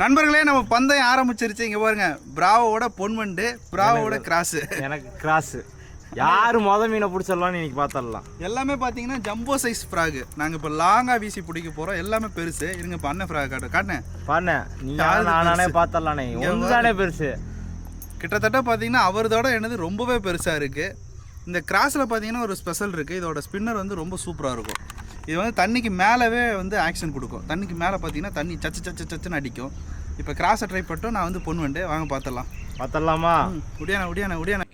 நண்பர்களே நம்ம பந்தயம் ஆரம்பிச்சிருச்சு. இங்க பாருங்க பிராவோட பொன்வண்டு பிராவோட கிராஸ். எனக்கு கிராஸ். யாரு மொத மீனை பிடிச்சிடலாம்னு இன்னைக்கு பார்த்துடலாம் எல்லாமே பார்த்தீங்கன்னா ஜம்போ சைஸ் ஃப்ராக். நாங்கள் இப்போ லாங்காக வீசி பிடிக்க போகிறோம் எல்லாமே பெருசு. இருங்க இப்போ அண்ணன் ஃப்ராக் காட்டு காட்டினேன். பாருண்ணே நீ யாரு நானே இங்க ஒன்று தானே பெருசு. கிட்டத்தட்ட பார்த்தீங்கன்னா அவரதோட என்னது ரொம்பவே பெருசாக இருக்குது இந்த கிராஸில் பார்த்தீங்கன்னா ஒரு ஸ்பெஷல் இருக்குது இதோட ஸ்பின்னர் வந்து ரொம்ப சூப்பராக இருக்கும். இது வந்து தண்ணிக்கு மேலவே வந்து ஆக்ஷன் கொடுக்கும். தண்ணிக்கு மேலே பார்த்தீங்கன்னா தண்ணி சச்சு சச்சு சச்சுன்னு அடிக்கும். இப்போ கிராஸை ட்ரை பண்ணிட்டோம். நான் வந்து பொன்வண்டு. வாங்க பார்த்துடலாம் பார்த்துடலாமா உடியானே உடியானே உடியானே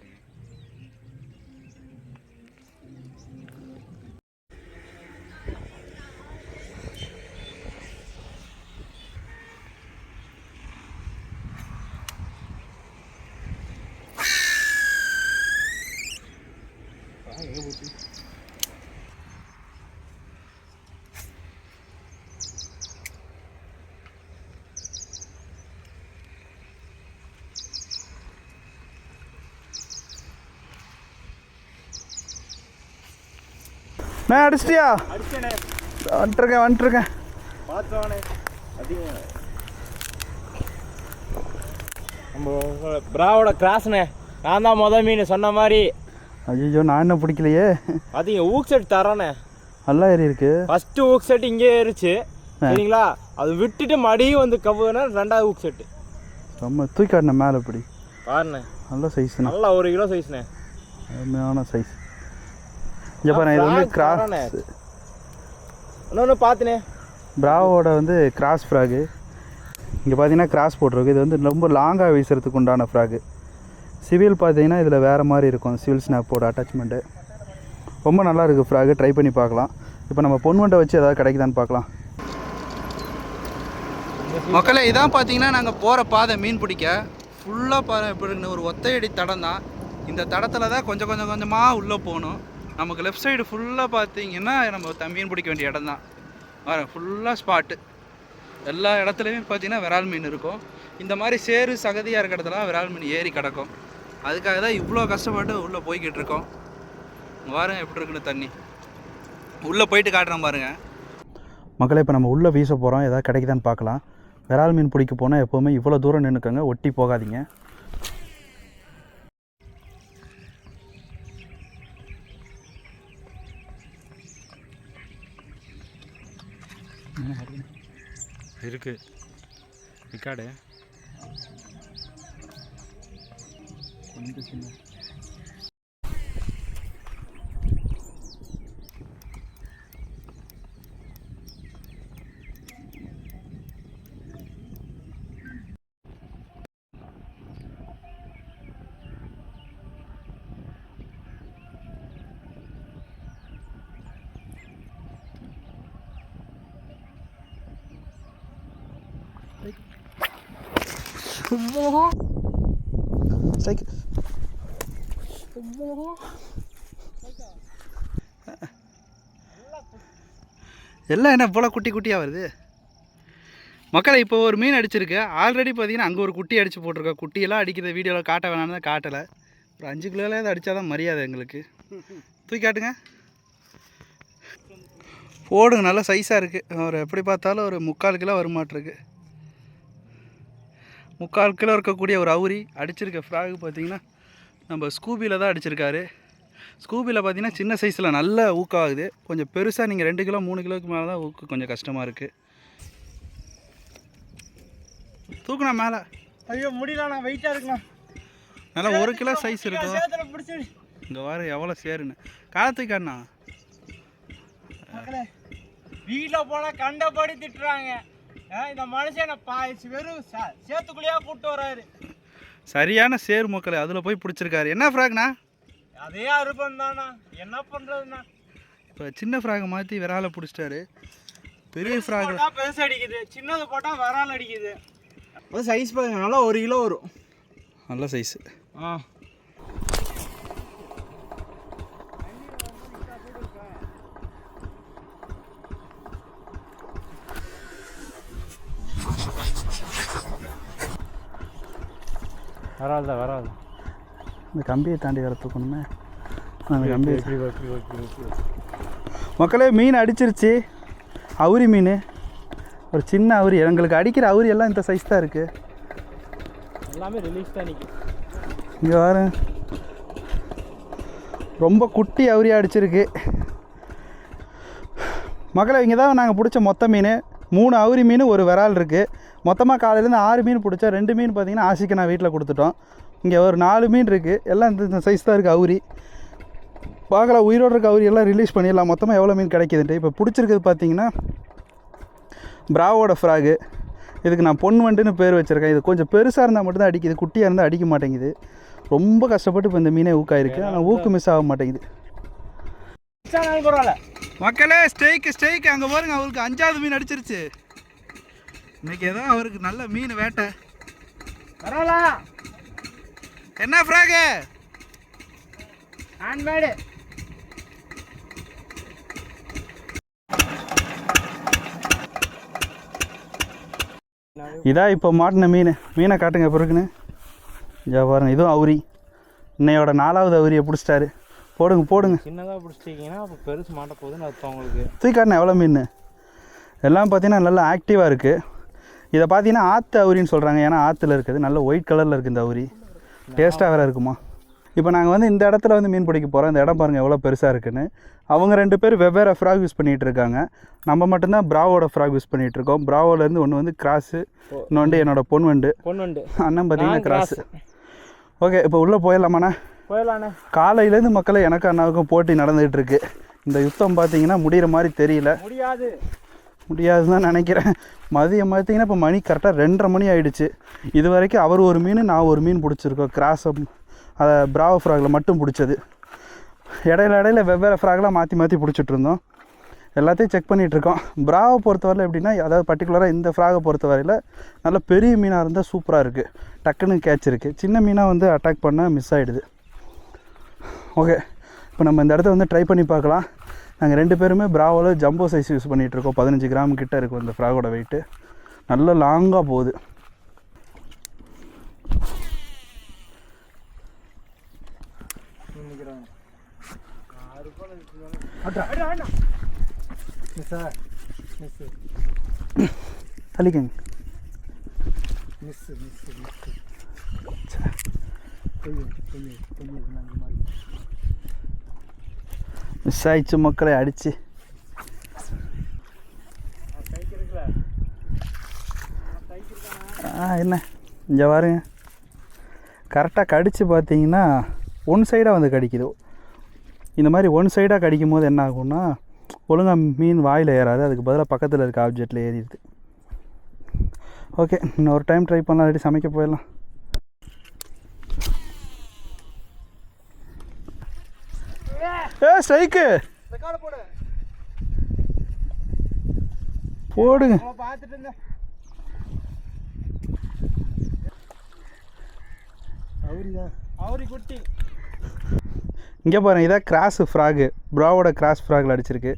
நான் அடிச்சிட்டியா? வந்துட்டுருக்கேன் வந்துட்டுருக்கேன் நம்ம பிராவோட கிராஸ்ண்ணே நான் தான் மொதல் மீன் சொன்ன மாதிரி. ஐயோ நான் என்ன பிடிக்கலையே? அதிக ஊக் செட் தரோண்ணே நல்லா ஏறி இருக்கு. ஃபஸ்ட்டு ஊக் செட் இங்கே ஏறிச்சு. சரிங்களா? அது விட்டுட்டு மடியும் வந்து கவுனா ரெண்டாவது ஊக் செட்டு ரொம்ப தூக்காட்டின மேலே இப்படி. பாருண்ணே. நல்ல சைஸ்ண்ணா நல்லா ஒரு கிலோ சைஸ்ண்ணே அருமையான சைஸ் இங்கே பாருங்க இது வந்து கிராஸ். இன்னொன்று பார்த்துனே பிராவோட வந்து கிராஸ் ஃப்ராகு இங்கே பார்த்தீங்கன்னா கிராஸ் போட்டிருக்கு. இது வந்து ரொம்ப லாங்காக வீசுறதுக்கு உண்டான ஃப்ராகு சிவில் பார்த்தீங்கன்னா இதில் வேறு மாதிரி இருக்கும். சிவில் ஸ்னாப்போட அட்டாச்மெண்ட்டு ரொம்ப நல்லா இருக்குது ஃப்ராகு ட்ரை பண்ணி பார்க்கலாம். இப்போ நம்ம பொன்வண்டை வச்சு ஏதாவது கிடைக்குதான்னு பார்க்கலாம். மக்களே இதான் பார்த்தீங்கன்னா நாங்கள் போகிற பாதை மீன் பிடிக்க. ஃபுல்லாக பாரு எப்படி இருக்குன்னு ஒரு ஒத்தையடி தடம் தான். இந்த தடத்தில் தான் கொஞ்சம் கொஞ்சம் கொஞ்சமாக உள்ளே போகணும். நமக்கு லெஃப்ட் சைடு ஃபுல்லாக பார்த்தீங்கன்னா நம்ம த- மீன் பிடிக்க வேண்டிய இடம் தான் வர ஃபுல்லாக ஸ்பாட்டு எல்லா இடத்துலையுமே பார்த்தீங்கன்னா விரால் மீன் இருக்கும். இந்த மாதிரி சேறு சகதியாக இருக்கிற இடத்துல விரால் மீன் ஏறி கிடக்கும். அதுக்காக தான் இவ்வளோ கஷ்டப்பட்டு உள்ளே போய்கிட்டு இருக்கோம். இங்க பாருங்க எப்படி இருக்குன்னு தண்ணி. உள்ளே போயிட்டு காட்டுறேன் பாருங்க. மக்களே இப்போ நம்ம உள்ளே வீச போகிறோம் ஏதாவது கிடைக்குதான்னு பார்க்கலாம். விரால் மீன் பிடிக்க போனால் எப்போவுமே இவ்வளோ தூரம் நின்றுக்கோங்க ஒட்டி போகாதீங்க. இருக்குது ரிக்கார்டு ஸ்ட்ரைக் எல்லாம் என்ன போல குட்டி குட்டியாக வருது? மக்களை இப்போ ஒரு மீன் அடிச்சிருக்கு. ஆல்ரெடி பார்த்தீங்கன்னா அங்கே ஒரு குட்டி அடித்து போட்டிருக்கோம் குட்டியெல்லாம் அடிக்கிற வீடியோவில் காட்ட வேணாம்னு தான் காட்டலை. ஒரு அஞ்சு கிலோவில் அடித்தா தான் மரியாதை எங்களுக்கு. தூக்கி காட்டுங்க. போடுங்க நல்ல சைஸாக இருக்குது ஒரு எப்படி பார்த்தாலும் ஒரு முக்கால் கிலோ வருமாட்டிருக்கு முக்கால் கிலோ இருக்கக்கூடிய ஒரு அவுரி அடிச்சிருக்க ஃப்ராக் பார்த்தீங்கன்னா நம்ம ஸ்கூபியில் தான் அடிச்சிருக்காரு. ஸ்கூபியில் பார்த்தீங்கன்னா சின்ன சைஸில் நல்ல ஊக்காகுது. கொஞ்சம் பெருசாக நீங்கள் ரெண்டு கிலோ மூணு கிலோக்கு மேலே தான் ஊக்கு கொஞ்சம் கஷ்டமாக இருக்குது தூக்குனா மேலே. ஐயோ முடியலண்ணா வெயிட்டாக இருக்குண்ணா. நல்லா ஒரு கிலோ சைஸ் இருக்கும் இங்கே வாரு எவ்வளோ சேருன்னு. காலத்துக்கு அண்ணா. வீட்டில் போனால் கண்டபடி திட்டுறாங்க. இந்த மனுஷனை பா வெறும் சே- சேத்துக்குள்ளேயே கூப்பிட்டு வராரு சரியான சேர் மக்களே அதில் போய் பிடிச்சிருக்காரு. என்ன ஃப்ராக்ண்ணா அதே அருப்பம் தானா என்ன பண்ணுறதுண்ணா இப்போ சின்ன ஃப்ராகை மாற்றி விரால பிடிச்சிட்டாரு. பெரிய ஃப்ராக். பெருசு அடிக்குது. சின்னது போட்டால் வரால் அடிக்குது. சைஸ் பாருங்க நல்லா ஒரு கிலோ வரும். நல்ல சைஸு ஆ. வராது வராது. இந்த கம்பியை தாண்டி வேற தூக்கணுமே. அந்த ஓகே மக்களே மீன் அடிச்சிருச்சு. அவுரி மீன். ஒரு சின்ன அவுரி. எங்களுக்கு அடிக்கிற அவுரி எல்லாம் இந்த சைஸ் தான் இருக்குது எல்லாமே ரிலீஸ் தான் இங்கே பாரு. ரொம்ப குட்டி அவுரியாக அடிச்சிருக்கு. மக்களை இங்கே தான் நாங்கள் பிடிச்ச மொத்த மீன். மூணு அவுரி மீன் ஒரு விரால் இருக்குது மொத்தமாக காலையிலேருந்து ஆறு மீன் பிடிச்சா ரெண்டு மீன் பார்த்தீங்கன்னா ஆசிக்கு நான் வீட்டில் கொடுத்துட்டோம். இங்கே ஒரு நாலு மீன் இருக்குது எல்லாம் இந்த- சைஸ் தான் இருக்குது அவுரி. பார்க்கலாம் உயிரோடு இருக்க அவுரி எல்லாம் ரிலீஸ் பண்ணிடலாம். மொத்தமாக எவ்வளோ மீன் கிடைக்குதுன்ட்டு. இப்போ பிடிச்சிருக்கிறது பார்த்தீங்கன்னா பிராவோட ஃப்ராகு இதுக்கு நான் பொன் வண்டுன்னு பேர் வச்சுருக்கேன். இது கொஞ்சம் பெருசாக இருந்தால் மட்டும்தான் அடிக்குது குட்டியாக இருந்தால் அடிக்க மாட்டேங்குது. ரொம்ப கஷ்டப்பட்டு இப்போ இந்த மீனே ஊக்காயிருக்கு. ஆனால் ஊக்கு மிஸ் ஆக மாட்டேங்குது. பரவாயில்ல மக்களே ஸ்டேக்கு ஸ்டேக்கு அங்கே பாருங்க அவருக்கு அஞ்சாவது மீன் அடிச்சிருச்சு. இன்னைக்கு ஏதோ அவருக்கு நல்ல மீன் வேட்டை. பரவாயில்ல. என்ன ஃப்ராகு? ஹேண்ட்மேடு இதான் இப்போ மாட்டின மீன். மீனை காட்டுங்க பிறகுன்னு இங்கே பாருங்க இதுவும் அவுரி. இன்னையோட நாலாவது அவுரியை பிடிச்சிட்டாரு. போடுங்க போடுங்க. சின்னதாக பிடிச்சிட்டிங்கன்னா அப்போ பெருசு மாட்ட போகுதுன்னு அர்த்தம் உங்களுக்கு. தூக்காட்டின எவ்வளோ மீன். எல்லாம் பார்த்தீங்கன்னா நல்லா ஆக்டிவாக இருக்குது இதை பார்த்தீங்கன்னா ஆற்று அவுரின்னு சொல்கிறாங்க ஏன்னா ஆற்றுல இருக்குது. நல்ல ஒயிட் கலரில் இருக்குது இந்த அவுரி. டேஸ்ட்டாக வேறு இருக்குமா? இப்போ நாங்கள் வந்து இந்த இடத்துல வந்து மீன் பிடிக்க போகிறோம் இந்த இடம் பாருங்கள் எவ்வளோ பெருசாக இருக்குன்னு. அவங்க ரெண்டு பேர் வெவ்வேறு ஃப்ராக் யூஸ் பண்ணிகிட்டு இருக்காங்க. நம்ம மட்டும்தான் பிராவோட ஃப்ராக் யூஸ் பண்ணிகிட்டு இருக்கோம். பிராவோலேருந்து ஒன்று வந்து கிராஸு இன்னொன்று என்னோட பொன் வண்டு பொண்ணு உண்டு அண்ணன் பார்த்தீங்கன்னா கிராஸு ஓகே இப்போ உள்ளே போயிடலாமாண்ணா? போயிடலாண்ணே. காலையிலேருந்து மக்களை எனக்கு அண்ணாவுக்கும் போட்டி நடந்துகிட்டு இருக்கு. இந்த யுத்தம் பார்த்தீங்கன்னா முடிகிற மாதிரி தெரியல. முடியாது. முடியாதுன்னு தான் நினைக்கிறேன். மதியம் பார்த்தீங்கன்னா இப்போ மணி கரெக்டாக ரெண்டரை மணி ஆயிடுச்சு. இது வரைக்கும் அவர் ஒரு மீன் நான் ஒரு மீன் பிடிச்சிருக்கோம். கிராஸை அதை பிராவோ ஃப்ராகில் மட்டும் பிடிச்சது. இடையில இடையில வெவ்வேறு ஃப்ராக்லாம் மாற்றி மாற்றி பிடிச்சிட்டு இருந்தோம். எல்லாத்தையும் செக் பண்ணிகிட்டு இருக்கோம். பிராவை பொறுத்தவரையில் எப்படின்னா அதாவது பர்டிகுலராக இந்த ஃப்ராகை பொறுத்தவரையில் நல்ல பெரிய மீனாக இருந்தால் சூப்பராக இருக்குது டக்குன்னு கேட்ச் இருக்குது சின்ன மீனாக வந்து அட்டாக் பண்ணால் மிஸ் ஆகிடுது ஓகே இப்போ நம்ம இந்த இடத்த வந்து ட்ரை பண்ணி பார்க்கலாம். நாங்கள் ரெண்டு பேருமே ப்ராவோவில் ஜம்போ சைஸ் யூஸ் பண்ணிகிட்டு இருக்கோம் பதினஞ்சு கிராம் கிட்ட இருக்கும் இந்த ஃப்ராகோட வெயிட்டு நல்ல லாங்காக போகுது. தள்ளிக்கங்க. மிஸ் மிஸ் மிஸ் ஐயோ ஐயோ ஐயோ இந்த மாதிரி மிஸ் ஆயிடுச்சு மக்களை அடித்து ஆ என்ன? இங்கே பாருங்க. கரெக்டாக கடித்து பார்த்தீங்கன்னா ஒன் சைடாக வந்து கடிக்குது. இந்த மாதிரி ஒன் சைடாக கடிக்கும் போது என்ன ஆகும்னா ஒழுங்காக மீன் வாயில் ஏறாது. அதுக்கு பதிலாக பக்கத்தில் இருக்க ஆப்ஜெக்டில் ஏறிடுது. ஓகே இன்னொரு டைம் ட்ரை பண்ணலாம். இல்லாட்டி சமைக்க போயிடலாம். ஏ ஸ்ட்ரைக்கு ரெக்கார்டு போடு. போடுங்க பார்த்துட்டு அவரி குட்டி. இங்கே பாருங்க இதான் கிராஸ் ஃப்ராகு ப்ராவோட கிராஸ் ஃப்ராகில் அடிச்சிருக்கு.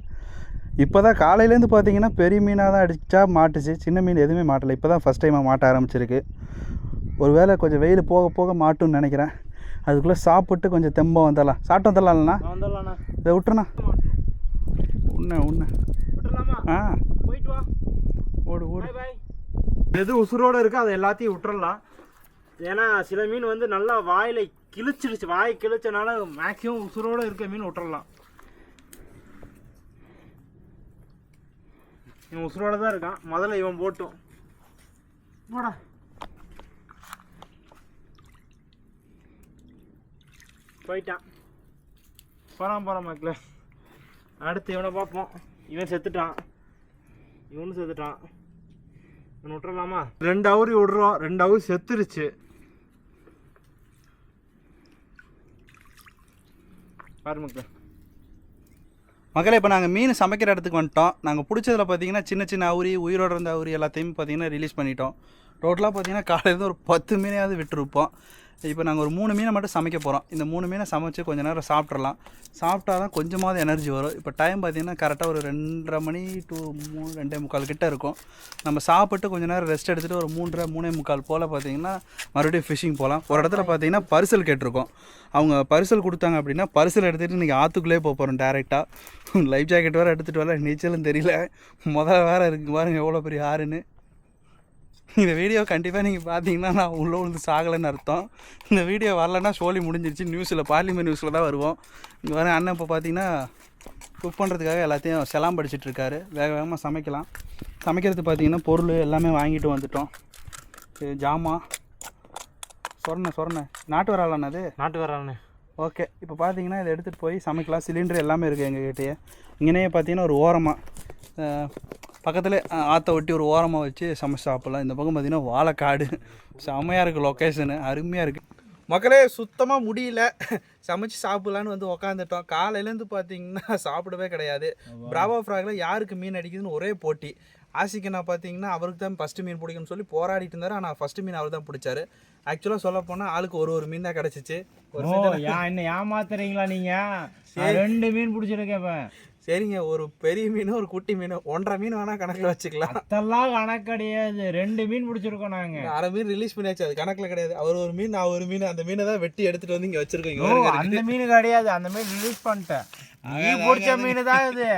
இப்போ தான் காலையிலேருந்து பார்த்தீங்கன்னா பெரிய மீனாக தான் அடிச்சா மாட்டுச்சு. சின்ன மீன் எதுவுமே மாட்டலை. இப்போ தான் ஃபஸ்ட் டைமாக மாட்ட ஆரம்பிச்சிருக்கு. ஒரு வேளை கொஞ்சம் வெயில் போக போக மாட்டும்னு நினைக்கிறேன். அதுக்குள்ளே சாப்பிட்டு கொஞ்சம் தெம்பம் வந்துடலாம் சாப்பிட்டு வந்துடலாம் இல்லைண்ணா நான் வந்துடலாண்ணா இதை விட்டுருண்ணா. உன்ன உன்ன விட்டுறலாமா? ஆ. போயிட்டு வா. ஓடு ஓடு. எது உசுரோட இருக்கோ அதை எல்லாத்தையும் விட்டுறலாம். ஏன்னா சில மீன் வந்து நல்லா வாயில கிழிச்சிடுச்சு. வாய் கிழிச்சனால மேக்ஸிமம் உசுரோட இருக்க மீன் விட்டுறலாம். இவன் உசுரோட தான் இருக்கான். முதல்ல இவன் போட்டும். போடா. போயிட்டான். போகிறான் போகிறான் மக்களே. அடுத்து இவனை பார்ப்போம். இவன் செத்துட்டான். இவனும் செத்துட்டான். இவன் விட்டுறலாமா? ரெண்டு அவரி விடுறோம். ரெண்டு அவரி செத்துருச்சு. பாரு மக்களே. மக்களே இப்போ நாங்கள் மீன் சமைக்கிற இடத்துக்கு வந்துட்டோம். நாங்கள் பிடிச்சதில் பார்த்தீங்கன்னா சின்ன சின்ன அவுரி உயிரோட இருந்த அவுரி எல்லாத்தையும் பார்த்தீங்கன்னா ரிலீஸ் பண்ணிட்டோம். டோட்டலாக பார்த்தீங்கன்னா காலையில் ஒரு பத்து மீனையாவது விட்டுருப்போம். இப்போ நாங்கள் ஒரு மூணு மீனை மட்டும் சமைக்க போகிறோம் இந்த மூணு மீனை சமைச்சு கொஞ்ச நேரம் சாப்பிட்றலாம் சாப்பிட்டா தான் கொஞ்சமாவது எனர்ஜி வரும். இப்போ டைம் பார்த்தீங்கன்னா கரெக்டாக ஒரு ரெண்டரை மணி டூ மூணு ரெண்டே முக்கால் கிட்ட இருக்கும். நம்ம சாப்பிட்டு கொஞ்ச நேரம் ரெஸ்ட் எடுத்துகிட்டு ஒரு மூன்றரை மூணே முக்கால் போல் பார்த்தீங்கன்னா மறுபடியும் ஃபிஷிங் போகலாம். ஒரு இடத்துல பார்த்தீங்கன்னா பரிசல் கேட்டிருக்கோம். அவங்க பரிசல் கொடுத்தாங்க அப்படின்னா பரிசல் எடுத்துகிட்டு இன்றைக்கி ஆற்றுக்குள்ளே போக போகிறோம் டேரெக்டாக லைஃப் ஜாக்கெட் வேறு எடுத்துகிட்டு வரல. நீச்சலும் தெரியல. முதல்ல வேறு இருக்கு பாருங்க எவ்வளோ பெரிய ஆறுன்னு. இந்த வீடியோ கண்டிப்பாக நீங்கள் பார்த்தீங்கன்னா நான் உள்ளே விழுந்து சாகலைன்னு அர்த்தம். இந்த வீடியோ வரலன்னா சோலி முடிஞ்சிருச்சு. நியூஸில் பார்லிமெண்ட் நியூஸில் தான் வருவோம். இங்கே வர அண்ணன் இப்போ பார்த்தீங்கன்னா குக் பண்ணுறதுக்காக எல்லாத்தையும் செலாம் படிச்சிட்டு இருக்காரு. வேக வேகமாக சமைக்கலாம். சமைக்கிறது பார்த்தீங்கன்னா பொருள் எல்லாமே வாங்கிட்டு வந்துட்டோம். ஜாமான் சொரண சொரண. நாட்டு வராலண்ணா அது? நாட்டு வரானே ஓகே இப்போ பார்த்தீங்கன்னா இதை எடுத்துகிட்டு போய் சமைக்கலாம். சிலிண்டர் எல்லாமே இருக்குது எங்ககிட்டயே. இங்கேயே பார்த்தீங்கன்னா ஒரு ஓரமாக பக்கத்தில் ஆற்ற ஒட்டி ஒரு ஓரமாக வச்சு சமைச்சு சாப்பிட்லாம். இந்த பக்கம் பார்த்தீங்கன்னா வாழைக்காடு. செம்மையாக இருக்குது லொக்கேஷனு அருமையாக இருக்குது மக்களே சுத்தமாக முடியல. சமைச்சு சாப்பிட்லான்னு வந்து உக்காந்துட்டோம். காலையிலேருந்து பார்த்தீங்கன்னா சாப்பிடவே கிடையாது. பிராவோ ஃப்ராகில் யாருக்கு மீன் அடிக்குதுன்னு ஒரே போட்டி. ஆசிக்கனா பார்த்தீங்கன்னா அவருக்கு தான் ஃபஸ்ட்டு மீன் பிடிக்கும்னு சொல்லி போராடிட்டு இருந்தார். ஆனால் ஃபஸ்ட்டு மீன் அவர் தான் பிடிச்சாரு. ஆக்சுவலாக சொல்ல போனால் ஆளுக்கு ஒரு ஒரு மீன் தான் கிடச்சிச்சு. என்ன ஏமாத்துறீங்களா நீங்க? நான் ரெண்டு மீன் பிடிச்சிருக்கேன் சரிங்க ஒரு பெரிய மீன் ஒரு குட்டி மீன் ஒன்றரை மீன் வேணால் கணக்கில் வச்சுக்கலாம். அதெல்லாம் கணக்கு கிடையாது. ரெண்டு மீன் பிடிச்சிருக்கோம் நாங்க. அரை மீன் ரிலீஸ் பண்ணியாச்சு அது கணக்கில் கிடையாது. அவர் ஒரு மீன் நான் ஒரு மீன் அந்த மீனை தான் வெட்டி எடுத்துகிட்டு வந்து இங்கே இங்கே அந்த மீன் கிடையாது. அந்த மீன் ரிலீஸ் பண்ணிட்டேன். நீ பிடிச்ச மீன் தான் இது.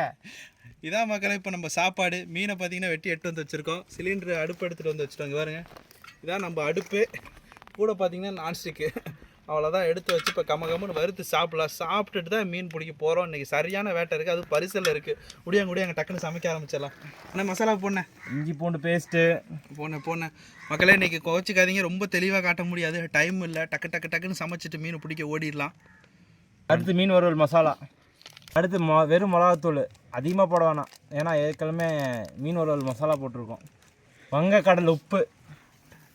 இதான் மக்களே இப்போ நம்ம சாப்பாடு. மீனை பார்த்தீங்கன்னா வெட்டி எட்டு வந்து வச்சுருக்கோம். சிலிண்டர் அடுப்பு எடுத்துகிட்டு வந்து வச்சுட்டோம். இங்க பாருங்க. இதான் நம்ம அடுப்பு. கூட பார்த்தீங்கன்னா நான்ஸ்டிக்கு அவ்வளோதான் எடுத்து வச்சு இப்போ கம கம்முன்னு வறுத்து சாப்பிடலாம் சாப்பிட்டுட்டு தான் மீன் பிடிக்க போகிறோம் இன்றைக்கி சரியான வேட்டை இருக்குது அது பரிசலில் இருக்குது முடியாங்க முடியாங்க டக்குன்னு சமைக்க ஆரம்பிச்சிடலாம். என்ன மசாலா போடணேன் இஞ்சி பூண்டு பேஸ்ட்டு போனேன் போனேன் மக்களே இன்றைக்கி கோச்சிக்காதீங்க ரொம்ப தெளிவாக காட்ட முடியாது. டைம் இல்லை. டக்கு டக்கு டக்குன்னு சமைச்சிட்டு மீன் பிடிக்க ஓடிடலாம். அடுத்து மீன் வறுவல் மசாலா. அடுத்து மொ வெறும் மிளகாத்தூள். அதிகமாக போட வேணாம். ஏன்னா ஏற்கனவே மீன் வறுவல் மசாலா போட்டிருக்கோம். வங்கக்கடல் உப்பு.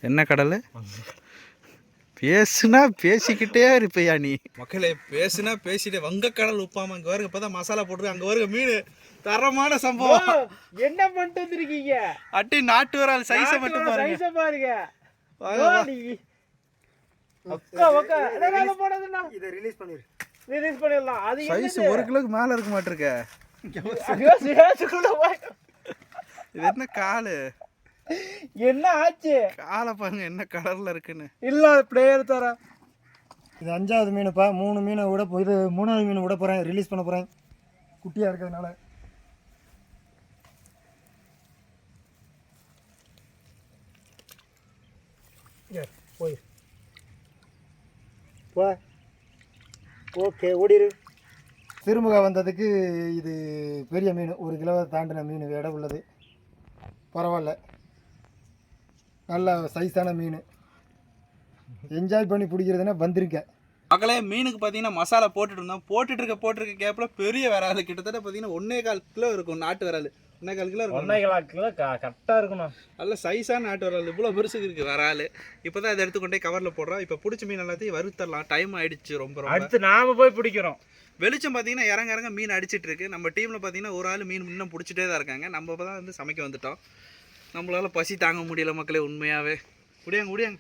என்ன கடல். பேசுனா பேசிக்கிட்டே இருப்பையா நீ? மக்களே பேசுனா பேசிட்டே வங்கக்கடல் உப்பாம இங்க வருங்க. இப்பதான் மசாலா போட்டு அங்க வருங்க மீன். தரமான சம்பவம். என்ன பண்ணிட்டு வந்திருக்கீங்க? அட்டி நாட்டு வரால் சைஸை மட்டும் பாருங்க. சைஸ பாருங்க. வாங்க, வா. அக்கா அக்கா வேலை போடாதுண்ணா இதை ரிலீஸ் பண்ணிரு. ரிலீஸ் பண்ணிடலாம். அது சைஸ் ஒரு கிலோக்கு மேல இருக்க மாட்டிருக்க. இது என்ன காலு? என்ன ஆச்சு? காலை பாருங்க என்ன கலர்ல இருக்குன்னு. இல்ல பிளேயர் தர இது அஞ்சாவது மீனுப்பா மூணு மீனை விட போ- இது மூணாவது மீன் விட போகிறேன் ரிலீஸ் பண்ண போகிறேன் குட்டியாக இருக்கிறதுனால. போய் போ. ஓகே ஓடிரு. சிறுமுகா வந்ததுக்கு இது பெரிய மீன். ஒரு கிலோவை தாண்டின மீன் எடை உள்ளது. பரவாயில்ல. நல்ல சைஸான மீன். என்ஜாய் பண்ணி பிடிக்கிறதுனா வந்திருக்கேன் மக்களே மீனுக்கு பார்த்தீங்கன்னா மசாலா போட்டுட்டு இருந்தோம். போட்டுட்டு இருக்க போட்டுருக்க கேப்பில் பெரிய விரால் கிட்டத்தட்ட பார்த்தீங்கன்னா ஒன்னே கால் கிலோ இருக்கும் நாட்டு விரால் ஒன்னே கால் கிலோ இருக்கும். ஒன்னே கிலோ கரெக்டாக இருக்கணும் நல்ல சைஸான நாட்டு விரால் இவ்வளோ பெருசுக்கு இருக்குது விரால் இப்போ தான் இதை எடுத்துக்கொண்டே கவரில் போடுறோம். இப்போ பிடிச்ச மீன் எல்லாத்தையும் வறுத்தரலாம். டைம் ஆயிடுச்சு ரொம்ப ரொம்ப. அடுத்து நாம போய் பிடிக்கிறோம். வெளிச்சம் பார்த்தீங்கன்னா இறங்க இறங்க மீன் அடிச்சிட்டு இருக்கு. நம்ம டீமில் பார்த்தீங்கன்னா ஒரு ஆள் மீன் இன்னும் பிடிச்சிட்டே தான் இருக்காங்க. நம்ம தான் வந்து சமைக்க வந்துட்டோம். நம்மளால பசி தாங்க முடியல மக்களே உண்மையாகவே முடியாங்க முடியாங்க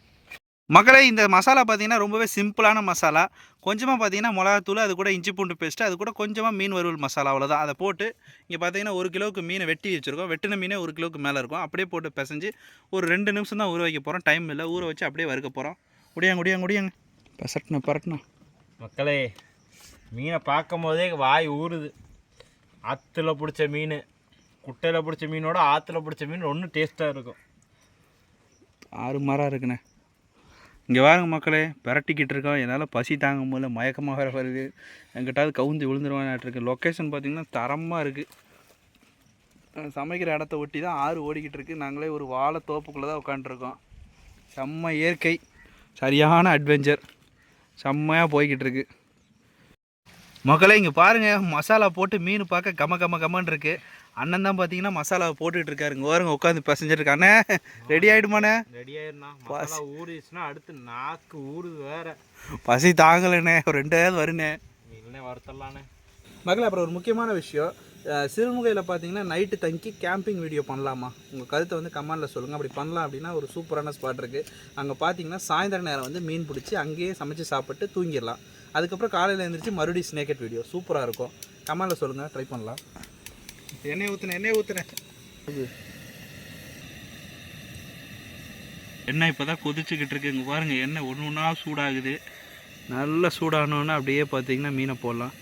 மக்களே இந்த மசாலா பார்த்தீங்கன்னா ரொம்பவே சிம்பிளான மசாலா. கொஞ்சமாக பார்த்தீங்கன்னா மிளகாத்தூள் அது கூட இஞ்சி பூண்டு பேஸ்ட்டு அது கூட கொஞ்சமாக மீன் வறுவல் மசாலா அவ்வளோதான் அதை போட்டு இங்கே பார்த்தீங்கன்னா ஒரு கிலோவுக்கு மீனை வெட்டி வச்சுருக்கோம். வெட்டின மீனே ஒரு கிலோவுக்கு மேலே இருக்கும். அப்படியே போட்டு பிசைஞ்சு ஒரு ரெண்டு நிமிஷம் தான் ஊற வைக்க போகிறோம் டைம் இல்லை. ஊற வச்சு அப்படியே வறுக்க போகிறோம் முடியாங்க முடியாங்க முடியாங்க பசட்னா பரட்னா மக்களே மீனை பார்க்கும் போதே வாய் ஊறுது. ஆற்றுல பிடிச்ச மீன். குட்டையில் பிடிச்ச மீனோட ஆற்றுல பிடிச்ச மீன் ஒன்றும் டேஸ்ட்டாக இருக்கும். ஆறு மரம் இருக்குண்ணே. இங்கே வாருங்க மக்களே பிரட்டிக்கிட்டு இருக்கோம். என்னால் பசி தாங்க முடியல மயக்கமாக வேறு வருது. எங்கிட்டாவது கவுந்து இருக்கு லொக்கேஷன் பார்த்திங்கன்னா தரமாக இருக்குது சமைக்கிற இடத்த ஒட்டி தான் ஆறு ஓடிக்கிட்டு இருக்குது நாங்களே ஒரு வாழை தோப்புக்குள்ளே தான் உட்காண்ட்ருக்கோம் செம்ம இயற்கை சரியான அட்வென்ச்சர் செம்மையாக போய்கிட்டு இருக்கு. மக்களே இங்கே பாருங்கள் மசாலா போட்டு மீன் பார்க்க கம கம கமன்னு அண்ணன் தான் பார்த்தீங்கன்னா மசாலாவை போட்டுட்டு இருக்காரு. இங்கே பாருங்க உட்காந்து பசஞ்சிட்டு அண்ணே ரெடி ஆகிடுமாண்ணே ரெடி ஆயிருண்ணா. மசாலா ஊறிடுச்சுன்னா அடுத்து நாக்கு ஊறுது வேற. பசி தாங்கலைண்ணே. ஒரு ரெண்டாவது வருண்ணே. இல்லைண்ணே வறுத்தலாண்ணே மகளே அப்புறம் ஒரு முக்கியமான விஷயம். சிறுமுகையில் பார்த்தீங்கன்னா நைட்டு தங்கி கேம்பிங் வீடியோ பண்ணலாமா? உங்கள் கருத்தை வந்து கமெண்டில் சொல்லுங்கள் அப்படி பண்ணலாம் அப்படின்னா ஒரு சூப்பரான ஸ்பாட் இருக்குது அங்கே பார்த்தீங்கன்னா சாயந்தர நேரம் வந்து மீன் பிடிச்சி அங்கேயே சமைச்சு சாப்பிட்டு தூங்கிடலாம். அதுக்கப்புறம் காலையில் எழுந்திரிச்சு மறுபடியும் ஸ்னேக்கெட் வீடியோ சூப்பராக இருக்கும். கமெண்டில் சொல்லுங்கள் ட்ரை பண்ணலாம். எண்ணெய் ஊற்றுனேன் எண்ணெய் ஊற்றுனேன் எண்ணெய் இப்போ தான் கொதிச்சுக்கிட்டு இருக்கு. இங்கே பாருங்கள் எண்ணெய் ஒன்று ஒன்றா சூடாகுது. நல்லா சூடானோன்னு அப்படியே பார்த்தீங்கன்னா மீனை போடலாம்.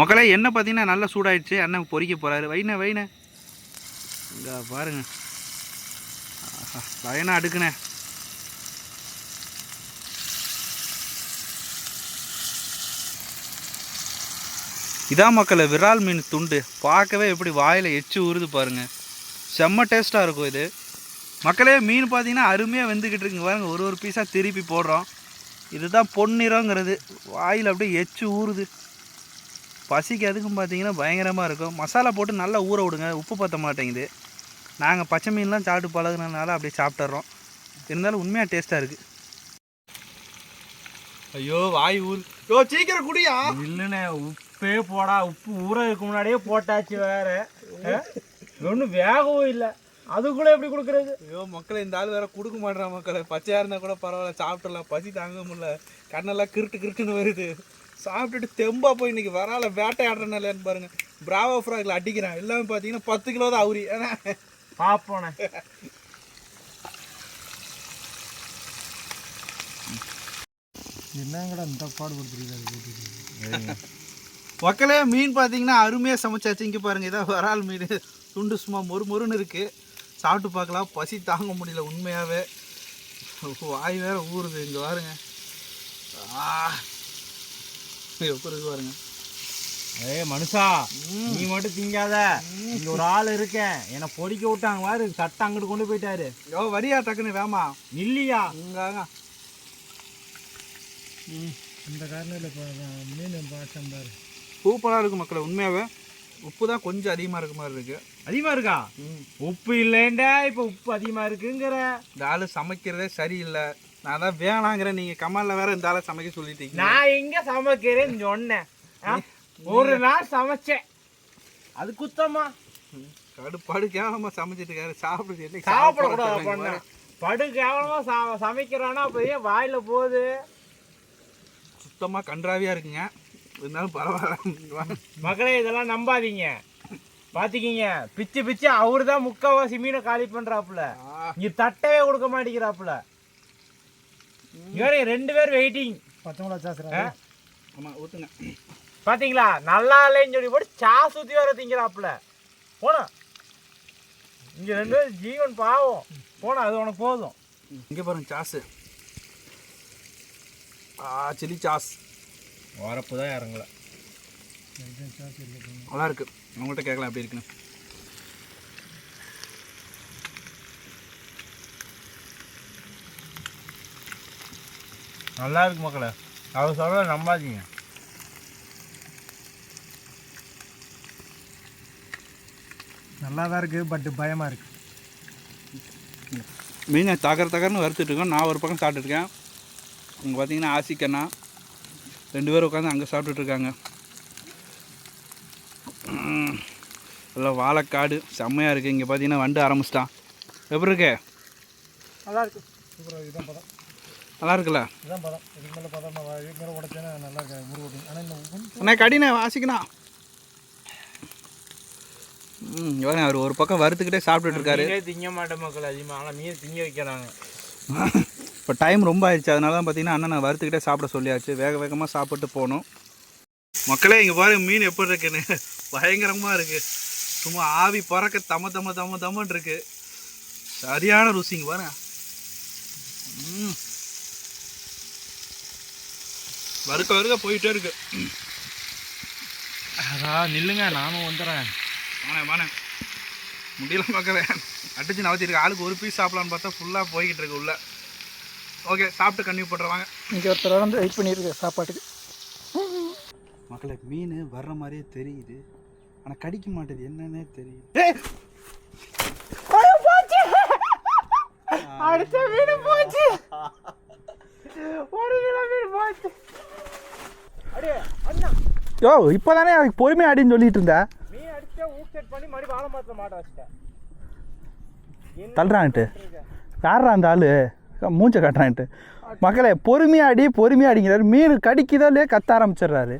மக்களே எண்ணெய் பார்த்தீங்கன்னா நல்லா சூடாயிடுச்சு. அண்ணன் பொறிக்க போகிறாரு வைண்ணே வைண்ணே இங்கே பாருங்க. ஆஹா, பயனா அடுக்குண்ணே இதான் மக்களை விரால் மீன் துண்டு பார்க்கவே எப்படி வாயில் எச்சு ஊறுது பாருங்க. செம்ம டேஸ்ட்டாக இருக்கும் இது. மக்களே மீன் பார்த்தீங்கன்னா அருமையாக வெந்துக்கிட்டு இருக்குங்க பாருங்க. ஒரு ஒரு பீஸாக திருப்பி போடுறோம். இதுதான் பொன்னிறங்கிறது வாயில் அப்படியே எச்சு ஊறுது. பசிக்கு அதுக்கும் பார்த்தீங்கன்னா பயங்கரமாக இருக்கும். மசாலா போட்டு நல்லா ஊற விடுங்க. உப்பு பற்ற மாட்டேங்குது. நாங்கள் பச்சை மீன்லாம் சாப்பிட்டு பழகுனதுனால அப்படியே சாப்பிட்டுறோம். இருந்தாலும் உண்மையாக டேஸ்ட்டாக இருக்குது ஐயோ வாய் ஊர் யோ சீக்கிரம் குடியா? இல்லைண்ணே உப்பே போடா உப்பு ஊறதுக்கு முன்னாடியே போட்டாச்சு வேற. ஒன்றும் வேகவும் இல்லை. அதுக்குள்ள எப்படி கொடுக்குறது? ஐயோ மக்களை இந்த ஆள் வேற கொடுக்க மாட்டேறான் மக்களை. பச்சையாக இருந்தால் கூட பரவாயில்ல சாப்பிட்டுலாம் பசி தாங்க முடியல. கண்ணெல்லாம் கிருட்டு கிருட்டுன்னு வருது. சாப்பிட்டுட்டு தெம்பா போய் இன்னைக்கு வரால வேட்டையாடுறேன்னு இல்லையான்னு பாருங்க. பிராவோ ஃப்ராக்ல அடிக்கிறேன். எல்லாமே பார்த்தீங்கன்னா பத்து கிலோ தான் அவுரி. ஏன்னா பார்ப்போண்ணே என்னங்கடா இந்த பாடுபடுத்துறீங்க? போட்டு மக்களே மீன் பார்த்தீங்கன்னா அருமையாக சமைச்சாச்சு. இங்கே பாருங்க இதான் வரால் மீன். துண்டு சும்மா மொறு மொறுன்னு இருக்குது சாப்பிட்டு பார்க்கலாம். பசி தாங்க முடியல உண்மையாகவே வாய் வேற ஊறுது இங்கே பாருங்க. எப்படி இருக்கு பாருங்க. ஏய் மனுஷா நீ மட்டும் திங்காத. இங்க ஒரு ஆள் இருக்கேன். என்னை பொடிக்க விட்டாங்க பாரு சட்டை அங்கிட்டு கொண்டு போயிட்டாரு. யோ வரியா டக்குன்னு வேமா. இல்லையா? இங்க இந்த காரணத்தில் இப்போ மீன் பாட்டம் பாரு. சூப்பராக இருக்கும் மக்களை உண்மையாகவே உப்பு தான் கொஞ்சம் அதிகமாக இருக்க மாதிரி இருக்கு. அதிகமா இருக்கா? உப்பு இல்லைண்டா இப்ப உப்பு அதிகமா இருக்குங்கிற. இந்த ஆள் சமைக்கிறதே சரியில்லை. நான் தான் வேணாங்கிறேன். நீங்கள் கமலில் வேற இந்த ஆளை சமைக்க சொல்லிட்டீங்க. நான் எங்க சமைக்கிறேன்னு சொன்னேன்? ஒரு நாள் சமைச்சேன். அது குத்தமா? கடுப்பாடு கேவலமாக சமைச்சிட்டு இருக்காரு. சாப்பிடுறது சாப்பிடக்கூடாது படு கேவலமா ச- சமைக்கிறானா அப்ப ஏன் வாயில போகுது. சுத்தமாக கன்றாவியாக இருக்குங்க. இருந்தாலும் பரவாயில்ல. மக்களே இதெல்லாம் நம்பாதீங்க. பாத்திக்கிங்க. பிச்சு பிச்சு அவரு தான் முக்காவாசி மீனை காலி பண்றாப்புல. இங்க தட்டவே கொடுக்க மாட்டேங்கிறாப்புல. இவரே ரெண்டு பேர் வெயிட்டிங் பச்சை சாசுறா ஆமாம் ஊற்றுங்க பாத்தீங்களா? நல்லா இல்லைன்னு சொல்லி போட்டு சா சுத்தி வர திங்கிறாப்புல. போனா. இங்க ரெண்டு பேரும் ஜீவன் பாவம். போனா அது உனக்கு போதும். இங்கே பாருங்க சாஸு. ஆ சில்லி சாஸ். வரப்பு தான் இறங்கல. நல்லா இருக்கு. அவங்கள்ட்ட கேட்கலாம் எப்படி இருக்குன்னு. நல்லா இருக்கு மக்களே. அவர் சொல்ற நம்பாதீங்க. நல்லா தான் இருக்குது பட் பயமாக இருக்குது மீனை தகர தகரன்னு வறுத்துட்டு இருக்கோம். நான் ஒரு பக்கம் சாப்பிட்டுருக்கேன் இங்கே பார்த்தீங்கன்னா ஆசிக்கண்ணா ரெண்டு பேரும் உட்காந்து அங்கே சாப்பிட்டுட்டு இருக்காங்க உம். எல்லாம் வாழைக்காடு செம்மையாக இருக்குது இங்கே பார்த்தீங்கன்னா வண்டு ஆரம்பிச்சிட்டான். எப்படி இருக்கு? நல்லா இருக்கு. சூப்பராக இதுதான் பதம் நல்லா இருக்குல்ல? இதுதான் பதம் இதுக்கு மேலே பதம் நான் இதுக்கு மேலே உடச்சேன்னா நல்லா இருக்கு. முருகட்டும் ஆனால் இந்த அண்ணா கடினே வாசிக்கணா ம் பாருங்க அவர் ஒரு பக்கம் வறுத்துக்கிட்டே சாப்பிட்டுட்டு இருக்காரு. திங்க மாட்டேன் மக்கள் அதிகமாக ஆனால் மீன் திங்க வைக்கிறாங்க. இப்போ டைம் ரொம்ப ஆயிடுச்சு. அதனால தான் பார்த்தீங்கன்னா அண்ணன் நான் வறுத்துக்கிட்டே சாப்பிட சொல்லியாச்சு. வேக வேகமாக சாப்பிட்டு போகணும் மக்களே இங்கே பாருங்க மீன் எப்படி இருக்குன்னு. பயங்கரமாக இருக்குது சும்மா ஆவி பறக்க தம தம தம தமன்னு இருக்கு. சரியான ருசிங்க பாருங்க. ம். வறுக்க வறுக்க போயிட்டே இருக்கு. அதான் நில்லுங்க நானும் வந்துடுறேன் வானே வானே முடியல பார்க்குறேன். அடிச்சு நவத்திருக்கு ஆளுக்கு ஒரு பீஸ் சாப்பிடலான்னு பார்த்தா ஃபுல்லாக போய்கிட்டு இருக்கு உள்ளே. ஓகே சாப்பிட்டு கண்டிப்பாக போட்டுருவாங்க இங்கே ஒருத்தர் வந்து வெயிட் பண்ணியிருக்கு சாப்பாட்டுக்கு. மக்களை மீன் வர்ற மாதிரியே தெரியுது. ஆனால் கடிக்க மாட்டேது. என்னன்னே தெரியும் அடுத்த மீன் போச்சு! ஒரு கிலோ மீன் போச்சு. அடே அண்ணா. யோ இப்போ தானே பொறுமையாக அடின்னு சொல்லிட்டு இருந்த? மீன் அடிச்சா ஊக் செட் பண்ணி மறுபடியும் வாழை மரத்தில் மாட்ட வச்சிட்டேன் தள்ளுறான்ட்டு? யாரா அந்த ஆளு? மூஞ்ச காட்டுறான்ட்டு. மக்களை பொறுமையாக அடி பொறுமையாக அடிங்கிறாரு மீன் கடிக்குதாலே கத்த ஆரம்பிச்சிடுறாரு.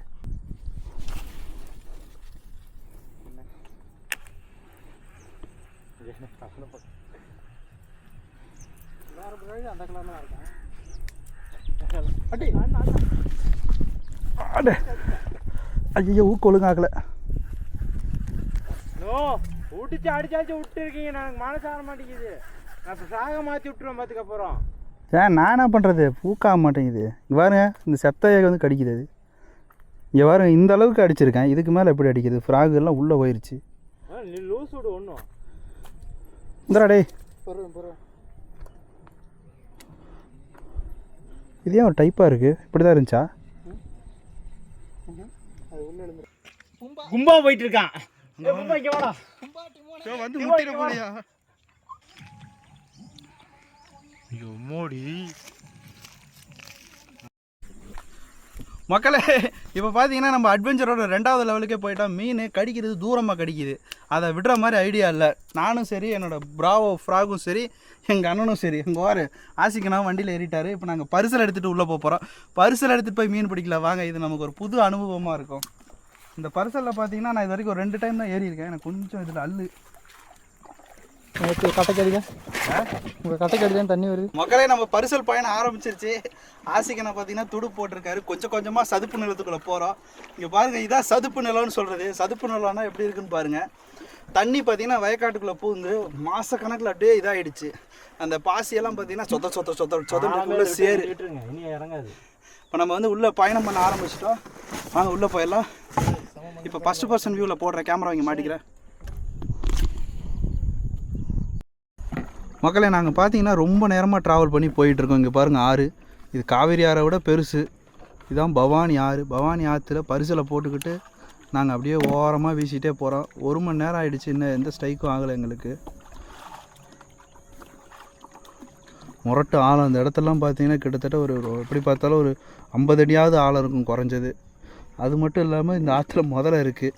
ஐயோ ஊக்கு ஒழுங்காகல ஊட்டிச்சு அடிச்சாச்சு விட்டு இருக்கீங்க எனக்கு மனசு ஆக மாட்டேங்குது. இப்போ சாக மாற்றி பார்த்துக்க ஏன் நான் என்ன பண்ணுறது பூக்காக மாட்டேங்குது. இங்க பாருங்க இந்த செத்தையை வந்து கடிக்குது அது இங்கே பாருங்க இந்த அளவுக்கு அடிச்சிருக்கேன். இதுக்கு மேலே எப்படி அடிக்குது? ஃப்ராக் எல்லாம் உள்ளே போயிருச்சு. நீ லூஸ் விடு ஒன்றும் இது ஏன் ஒரு டைப்பாக இருக்குது இப்படி தான் இருந்துச்சா? கும்பா போயிட்டு இருக்கான். ஏய், கும்பா இங்க வாடா. வந்து ஐயோ மோடி. மக்களே இப்போ பார்த்தீங்கன்னா நம்ம அட்வென்ச்சரோட ரெண்டாவது லெவலுக்கே போயிட்டால் மீன் கடிக்கிறது தூரமாக கடிக்குது. அதை விடுற மாதிரி ஐடியா இல்லை. நானும் சரி என்னோடய ப்ராவோ ஃப்ராகும் சரி எங்கள் அண்ணனும் சரி. எங்கள் வாரு ஆசிக்கனா வண்டியில் ஏறிட்டார். இப்போ நாங்கள் பரிசல் எடுத்துகிட்டு உள்ளே போக போகிறோம் பரிசல் எடுத்துகிட்டு போய் மீன் பிடிக்கல. வாங்க இது நமக்கு ஒரு புது அனுபவமாக இருக்கும். இந்த பரிசலில் பார்த்தீங்கன்னா நான் இது வரைக்கும் ஒரு ரெண்டு டைம் தான் ஏறியிருக்கேன். எனக்கு கொஞ்சம் இதில் அல்லு கட்டைக்கடிங்க உங்கள் கட்டைக்கடி தான் தண்ணி வருது. மக்களே நம்ம பரிசல் பயணம் ஆரம்பிச்சிருச்சு. ஆசிக்கனை பார்த்தீங்கன்னா துடு போட்டிருக்காரு. கொஞ்சம் கொஞ்சமாக சதுப்பு நிலத்துக்குள்ளே போகிறோம் இங்கே பாருங்கள் இதான் சதுப்பு நிலம்னு சொல்கிறது சதுப்பு நிலம்னா எப்படி இருக்குன்னு பாருங்கள் தண்ணி பார்த்தீங்கன்னா வயக்காட்டுக்குள்ளே பூந்து மாதக்கணக்கில் அப்படியே இதாகிடுச்சு அந்த பாசியெல்லாம் பார்த்தீங்கன்னா சொத்த சொத்த சொத்த சொத்தக்குள்ளே சேரு. இறங்காது. இப்போ நம்ம வந்து உள்ளே பயணம் பண்ண ஆரம்பிச்சிட்டோம். வாங்க உள்ளே போயிடலாம். இப்போ ஃபஸ்ட்டு பர்சன் வியூவில் போடுற கேமரா இங்கே மாட்டிக்கிறேன். மக்களே நாங்கள் பார்த்தீங்கன்னா ரொம்ப நேரமாக ட்ராவல் பண்ணி போயிட்டுருக்கோம். இங்கே பாருங்கள் ஆறு. இது காவேரி ஆறை விட பெருசு. இதுதான் பவானி ஆறு. பவானி ஆற்றுல பரிசலை போட்டுக்கிட்டு நாங்கள் அப்படியே ஓரமாக வீசிட்டே போகிறோம் ஒரு மணி நேரம் ஆகிடுச்சு இன்னும் எந்த ஸ்ட்ரைக்கும் ஆகலை எங்களுக்கு. முரட்டு ஆழம். அந்த இடத்தெல்லாம் பார்த்தீங்கன்னா கிட்டத்தட்ட ஒரு ஒரு எப்படி பார்த்தாலும் ஒரு ஐம்பது அடியாவது ஆழம் இருக்கும் குறைஞ்சது. அது மட்டும் இல்லாமல் இந்த ஆற்றுல முதல்ல இருக்குது